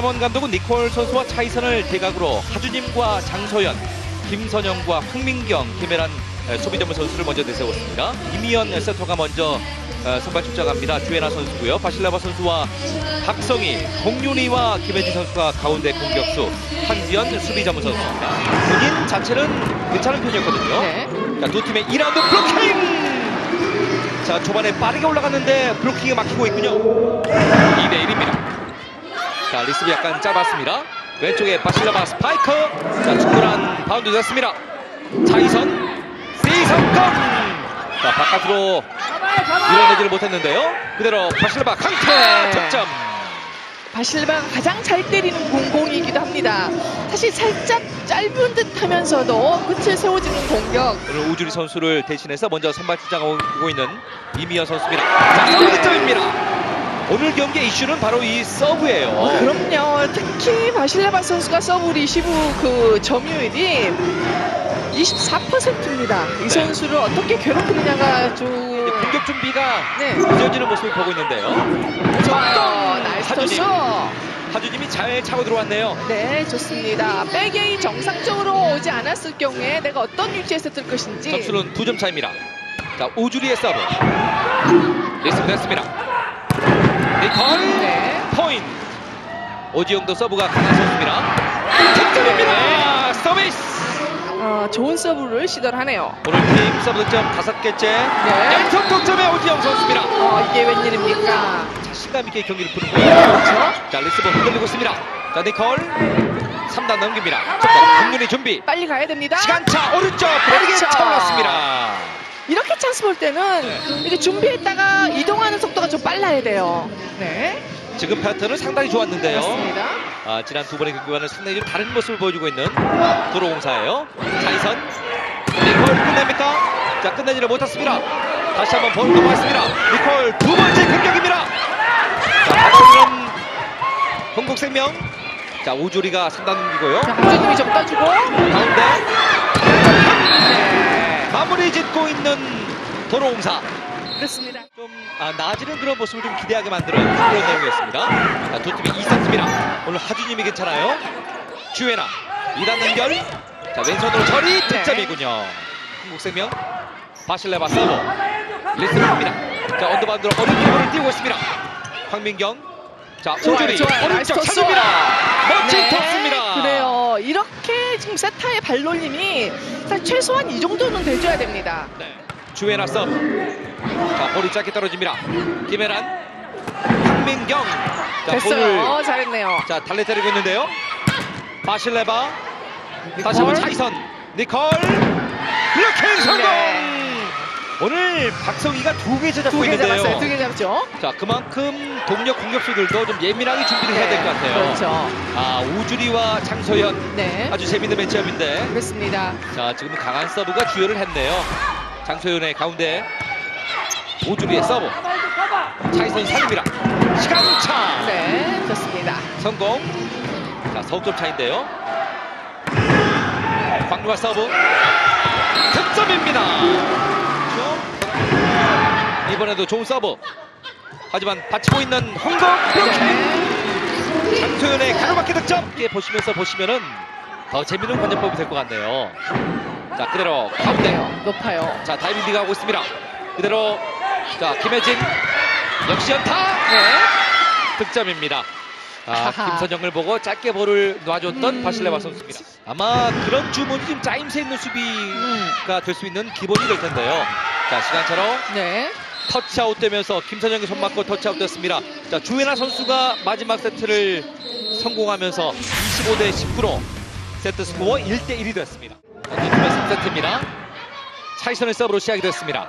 서남원 감독은 니콜 선수와 차이선을 대각으로 하주님과 장소연, 김선영과 황민경, 김혜란 에, 소비전문 선수를 먼저 내세웠습니다. 이미연 세터가 먼저 어, 선발 출장합니다. 주애나 선수고요. 바실라바 선수와 박성희, 공윤희와 김혜진 선수가 가운데 공격수, 황지연 수비 전문 선수입니다. 본인 자체는 괜찮은 편이었거든요. 네. 자, 두 팀의 2라운드 블로킹! 자, 초반에 빠르게 올라갔는데 블로킹이 막히고 있군요. 2대 1입니다. 자, 리스브 약간 짧았습니다. 왼쪽에 바실라바 스파이크. 자, 충분한 바운드 됐습니다. 차이선, 세이선 건. 자, 바깥으로 밀어내지를 못했는데요. 그대로 바실라바 강타 네. 득점. 바실바가 가장 잘 때리는 공공이기도 합니다. 사실 살짝 짧은 듯 하면서도 끝을 세워지는 공격. 오늘 우주리 선수를 대신해서 먼저 선발 출장하고 있는 이미연 선수입니다. 자, 서브 득점입니다. 오늘 경기의 이슈는 바로 이 서브예요. 어, 그럼요. 특히 바실레바 선수가 서브 리시브 그 점유율이 24%입니다. 이 네. 선수를 어떻게 괴롭히느냐가 이제 좀 공격 준비가 네. 늦어지는 모습을 보고 있는데요. 좋아요. 나이스 하준이. 토스. 하주님이 잘 차고 들어왔네요. 네, 좋습니다. 백이 정상적으로 오지 않았을 경우에 내가 어떤 위치에서 뜰 것인지. 점수는 두 점 차입니다. 자, 오주리의 서브. 리스크 됐습니다. 니콜 네. 포인트. 오지영도 서브가 강한 선수입니다. 득점입니다. 서비스. 어, 좋은 서브를 시도를 하네요. 오늘 팀 서브 득점 다섯 개째. 네. 연속 득점의 오지영 선수입니다. 어, 이게 웬일입니까? 자신감 있게 경기를 푸는 거예요. 그렇죠? 자, 리스브 흔들리고 있습니다. 자, 니콜 3단 넘깁니다. 자, 국민이 준비. 빨리 가야 됩니다. 시간차 오른쪽 빠르게 그렇죠. 차올랐습니다. 이렇게 찬스 볼 때는 네. 이게 준비했다가 이동하는 속도가 좀 빨라야 돼요. 네. 지금 패턴은 상당히 좋았는데요. 그렇습니다. 아, 지난 두 번의 경기와는 상당히 좀 다른 모습을 보여주고 있는 도로공사예요. 차이선 니콜 끝냅니까? 자 끝내지를 못했습니다. 다시 한번 볼 넘어갔습니다. 니콜 두 번째 공격입니다. 자 다가오는 흥국생명 자 오주리가 상단 넘기고요. 자, 강준님이 좀 떠주고. 가운데 네. 마무리 짓고 있는 도로공사 그렇습니다. 좀 아, 나아지는 그런 모습을 좀 기대하게 만드는 그런 내용이었습니다. 자, 두 팀이 2세트입니다. 오늘 하주님이 괜찮아요. 주애나 2단 연결. 자 왼손으로 처리 득점이군요. 한국생명 바실레바 서브 리스입니다. 자 언더반드로 어린 볼을 띄우고 있습니다. 황민경. 자 오주리. 나이스 오른쪽. 차줍니다. 세타의 발놀림이 최소한 이 정도는 돼줘야 됩니다. 네. 주애나 서브. 자 볼이 짧게 떨어집니다. 김혜란 황민경. 자 됐어요. 볼을 어, 잘했네요. 자 달래 때리고 있는데요. 바실레바 다시 한번 차이선 니콜 블로킹 성공. 네. 오늘 박성희가 두개 잡고 두 개 있는데요. 잡았어요. 두 개 잡죠. 자 그만큼 동력 공격수들도 좀 예민하게 준비를 해야 될 것 같아요. 그렇죠. 아 우주리와 장소연 네. 아주 재밌는 매치업인데 그렇습니다. 자 지금 강한 서브가 주요를 했네요. 장소연의 가운데 우주리의 서브 차이선 살립니다. 시간차 네, 좋습니다. 성공. 자 석점 차인데요. 광루와 서브 득점입니다. 이번에도 좋은 서브. 하지만 받치고 있는 블로킹. 네. 장소연의 가로막기 득점. 이렇게 보시면서 보시면은 더 재밌는 관전법이 될 것 같네요. 자 그대로 가운데. 높아요. 자 다이빙 리그하고 있습니다. 그대로 자 김혜진 역시 연타 네. 득점입니다. 아. 김선영을 보고 짧게 볼을 놔줬던 음. 바실레바 선수입니다. 아마 그런 주문이 좀 짜임새 있는 수비가 음. 될수 있는 기본이 될 텐데요. 자 시간차로 네. 터치아웃 되면서 김선영이 손 맞고 터치아웃 됐습니다. 자 주혜나 선수가 마지막 세트를 성공하면서 25대 19로 세트 스코어 1대 1이 됐습니다. 현지팀의 3세트입니다. 차이선의 서브로 시작이 됐습니다.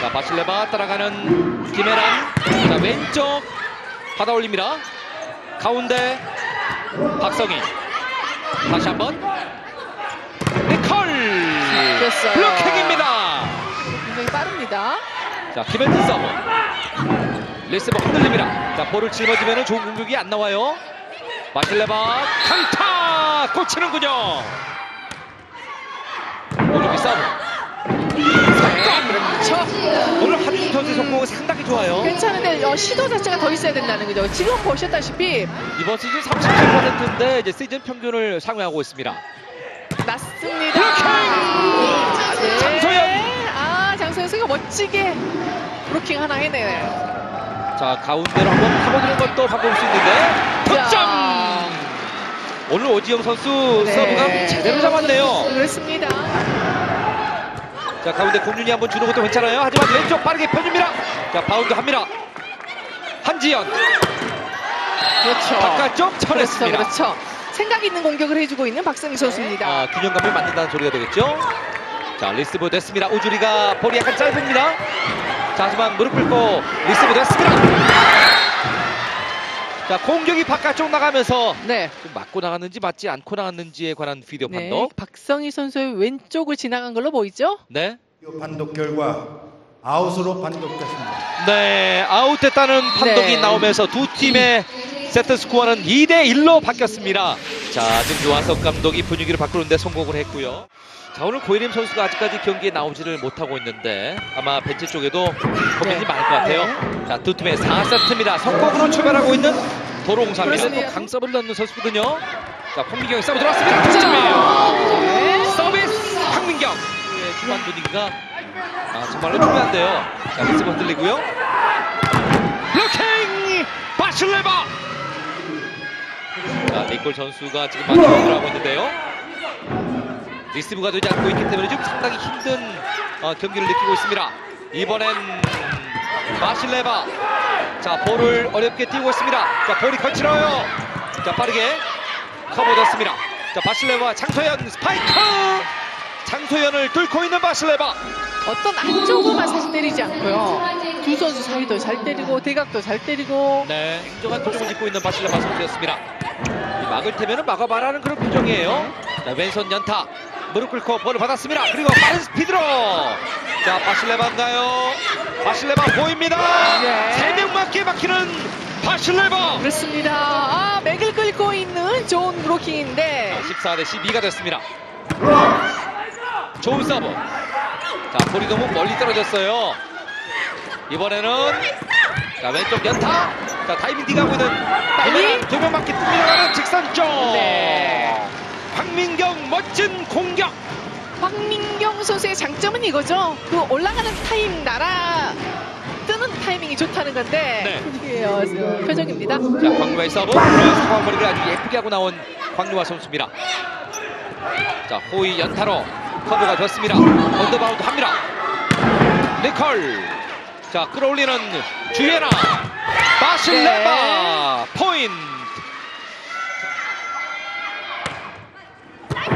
자 바실레바 따라가는 김혜란 자 왼쪽 받아 올립니다. 가운데 박성희 다시 한번 니콜 됐어요. 블로킹입니다. 굉장히 빠릅니다. 자, 김현진 서브. 리스버 흔들립니다. 자, 볼을 짊어지면 좋은 공격이 안 나와요. 마실레바 강타 꽂히는군요. 오주기 서브. 네, 그렇죠. 오늘 선수 세트 성공은 상당히 좋아요. 괜찮은데 어, 시도 자체가 더 있어야 된다는 거죠. 지금 보셨다시피 이번 시즌 37%인데 이제 시즌 평균을 상회하고 있습니다. 맞습니다. 블로킹! 아, 네. 장소연! 아, 장소연 선수가 멋지게 브로킹 하나 해내요. 자 가운데로 한번 파고드는 것도 바꿔볼 수 있는데 득점! 자. 오늘 오지영 선수 네. 서브가 제대로 잡았네요. 그렇습니다. 자 가운데 공준이 한번 주는 것도 괜찮아요. 하지만 왼쪽 빠르게 펴줍니다. 자 바운드 합니다. 한지연 그렇죠. 바깥쪽 그렇죠, 쳐냈습니다. 그렇죠. 생각 있는 공격을 해주고 있는 박성희 선수입니다. 아, 균형감을 만든다는 소리가 되겠죠. 자 리스브 됐습니다. 우주리가 볼이 약간 짧습니다. 자 하지만 무릎 꿇고 리스브 됐습니다. 자 공격이 바깥쪽 나가면서 네. 좀 맞고 나갔는지 맞지 않고 나갔는지에 관한 비디오 네. 판독. 박성희 선수의 왼쪽을 지나간 걸로 보이죠? 네. 판독 결과 아웃으로 판독됐습니다. 네, 아웃됐다는 판독이 네. 나오면서 두 팀의 세트 스코어는 2대 1로 바뀌었습니다. 자, 지금 조한석 감독이 분위기를 바꾸는데 성공을 했고요. 자, 오늘 고이림 선수가 아직까지 경기에 나오지를 못하고 있는데 아마 벤치 쪽에도 고민이 네. 많을 것 같아요. 자, 두 팀의 4세트입니다. 성공으로 출발하고 있는 그렇습니다. 또 강서브를 넣는 선수거든요. 자, 황민경이 서브 들어왔습니다. 득점이에요. 네. 서비스 황민경. 예, 중반 분위기가 아, 정말로 중요한데요. 자, 리스브 흔들리고요. 블로킹! 바실레바! 자, 니콜 선수가 지금 많이 들어가고 있는데요. 리스브가 되지 않고 있기 때문에 지금 상당히 힘든 어, 경기를 느끼고 있습니다. 이번엔 바실레바. 자, 볼을 어렵게 띄우고 있습니다. 자, 볼이 거칠어요. 자, 빠르게 커버됐습니다. 자, 바실레바 장소연 스파이크! 장소연을 뚫고 있는 바실레바. 어떤 안쪽으로만 사실 때리지 않고요. 두 선수 사이도 잘 때리고 대각도 잘 때리고 네, 인정한 표정을 짓고 있는 바실레바 선수였습니다. 이 막을 테면은 막아봐라는 그런 표정이에요. 자, 왼손 연타. 무릎 꿇고 볼을 받았습니다. 그리고 빠른 스피드로. 자, 바실레바인가요? 바실레바 보입니다. 네. 세 명 밖에 막히는 바실레바. 그렇습니다. 아, 맥을 끌고 있는 좋은 브로킹인데 14대 12가 됐습니다. 좋은 서브. 자, 볼이 너무 멀리 떨어졌어요. 이번에는 자, 왼쪽 연타. 자, 다이빙 디가고 있는 빨리. 두 명 밖에 밀어가는 직선 쪽. 네. 황민경 멋진 공격. 황민경 선수의 장점은 이거죠. 그 올라가는 타임 날아 뜨는 타이밍이 좋다는 건데 네. 예, 어, 표정입니다. 자, 광유와의 서브. 상황거리를 아주 예쁘게 하고 나온 광유와 선수입니다. 자, 호이 연타로 커브가 좋습니다. 언더바운드 합니다. 니콜. 자, 끌어올리는 주예나. 바실레바. 포인트.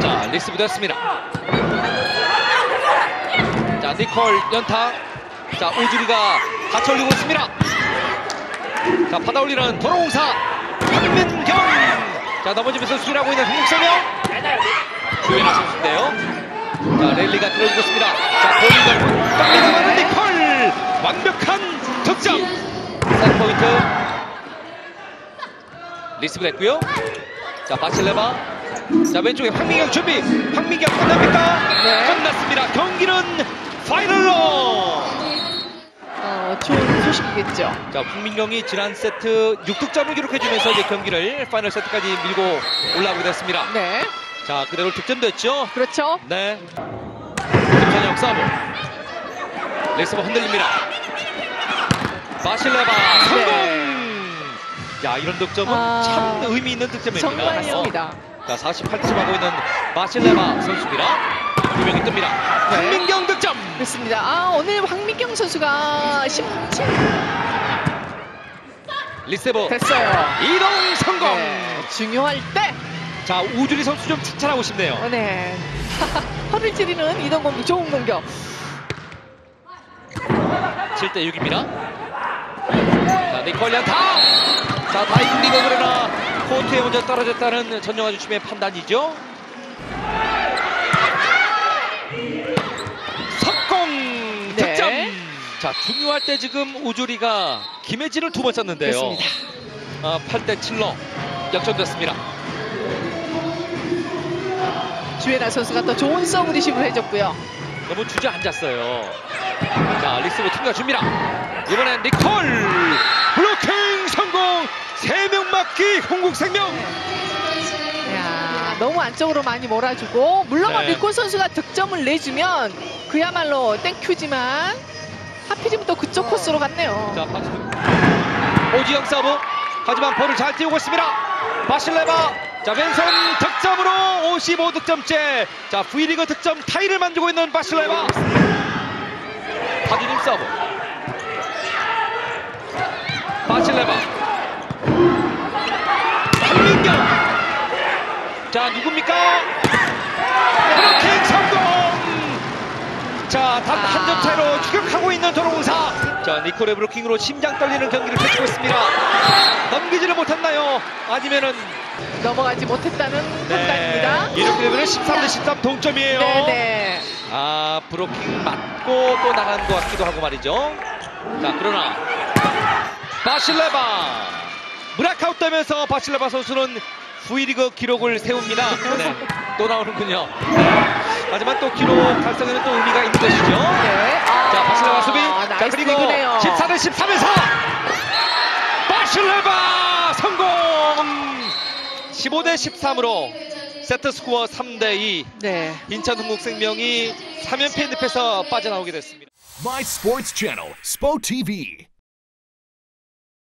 자, 리스브 됐습니다. 자, 니콜 연타. 자, 우주리가 같이 올리고 있습니다. 자, 받아 올리는 도로공사 황민경. 자, 넘어지면서 수비하고 있는 한국성명. 주연아 선수인데요. 자, 랠리가 들어주고 있습니다. 자, 볼링을 빨리 나가는 니콜. 완벽한 득점. 사이드 포인트. 리스브 됐고요. 자, 바실레바. 자, 왼쪽에 황민경 준비. 황민경 끝납니까? 네. 끝났습니다. 경기는 파이널로. 어, 좋은 소식이겠죠. 자, 황민경이 지난 세트 6득점을 기록해주면서 이제 경기를 파이널 세트까지 밀고 올라오게 됐습니다. 네, 자, 그대로 득점됐죠? 그렇죠. 네. 김선영 서브. 레스버 흔들립니다. 바실레바 성공! 야, 이런 득점은 네. 아, 참 의미 있는 득점입니다. 정말입니다. 어, 자, 48점 하고 있는 바실레바 선수입니다. 두 명이 뜹니다. 네. 황민경 득점! 그렇습니다. 아, 오늘 황민경 선수가 17 리세버 됐어요. 이동 성공! 네, 중요할 때. 자, 우주리 선수 좀 칭찬하고 싶네요. 어, 네. 허를 찌르는 이동 공격, 좋은 공격. 7대 6입니다. 자, 니콜 연타! 자, 다이빙 리가 그러나 코트에 먼저 떨어졌다는 전영아 주심의 판단이죠. 석공 네. 득점! 자, 중요할 때 지금 우주리가 김혜진을 두 번 썼는데요. 그렇습니다. 아, 8대 7로 역전됐습니다. 주애나 선수가 또 좋은 서브 리시브를 해줬고요. 너무 주저앉았어요. 자, 리스브 튕겨줍니다. 이번엔 니콜 블로킹 성공 3명 맞기 홍국생명. 야, 너무 안쪽으로 많이 몰아주고 물론 뭐 네. 니콜 선수가 득점을 내주면 그야말로 땡큐지만 하필이면 또 그쪽 코스로 갔네요. 자 박수. 오지영 서브. 하지만 볼을 잘 띄우고 있습니다. 바실레바. 자 왼손 득점으로 55득점째. 자 V리그 득점 타이를 만들고 있는 바실레바. 박유림 서브. 바실레바 박민경 자 누굽니까 블로킹 성공 자, 단 한 점 차이로 추격하고 있는 도로공사. 자, 니콜의 브로킹으로 심장 떨리는 경기를 펼치고 있습니다. 넘기지를 못했나요? 아니면은 넘어가지 못했다는 판단입니다. 이렇게 되면 13 대 13 동점이에요. 네네. 아, 브로킹 맞고 또 나간 것 같기도 하고 말이죠. 자, 그러나 바실레바 브라카웃 되면서 바실레바 선수는 V리그 기록을 세웁니다. 네, 또 나오는군요. 하지만 또 기록 달성에는 또 의미가 있는 것이죠. 네. 아, 자, 바실레바 수비. 자, 나이스 그리고 리그네요. 14대 13에서 바실레바 성공! 15대 13으로 세트 스코어 3대 2. 네. 인천 흥국생명이 3연패 늪에서 빠져나오게 됐습니다. My Sports Channel, SPO TV.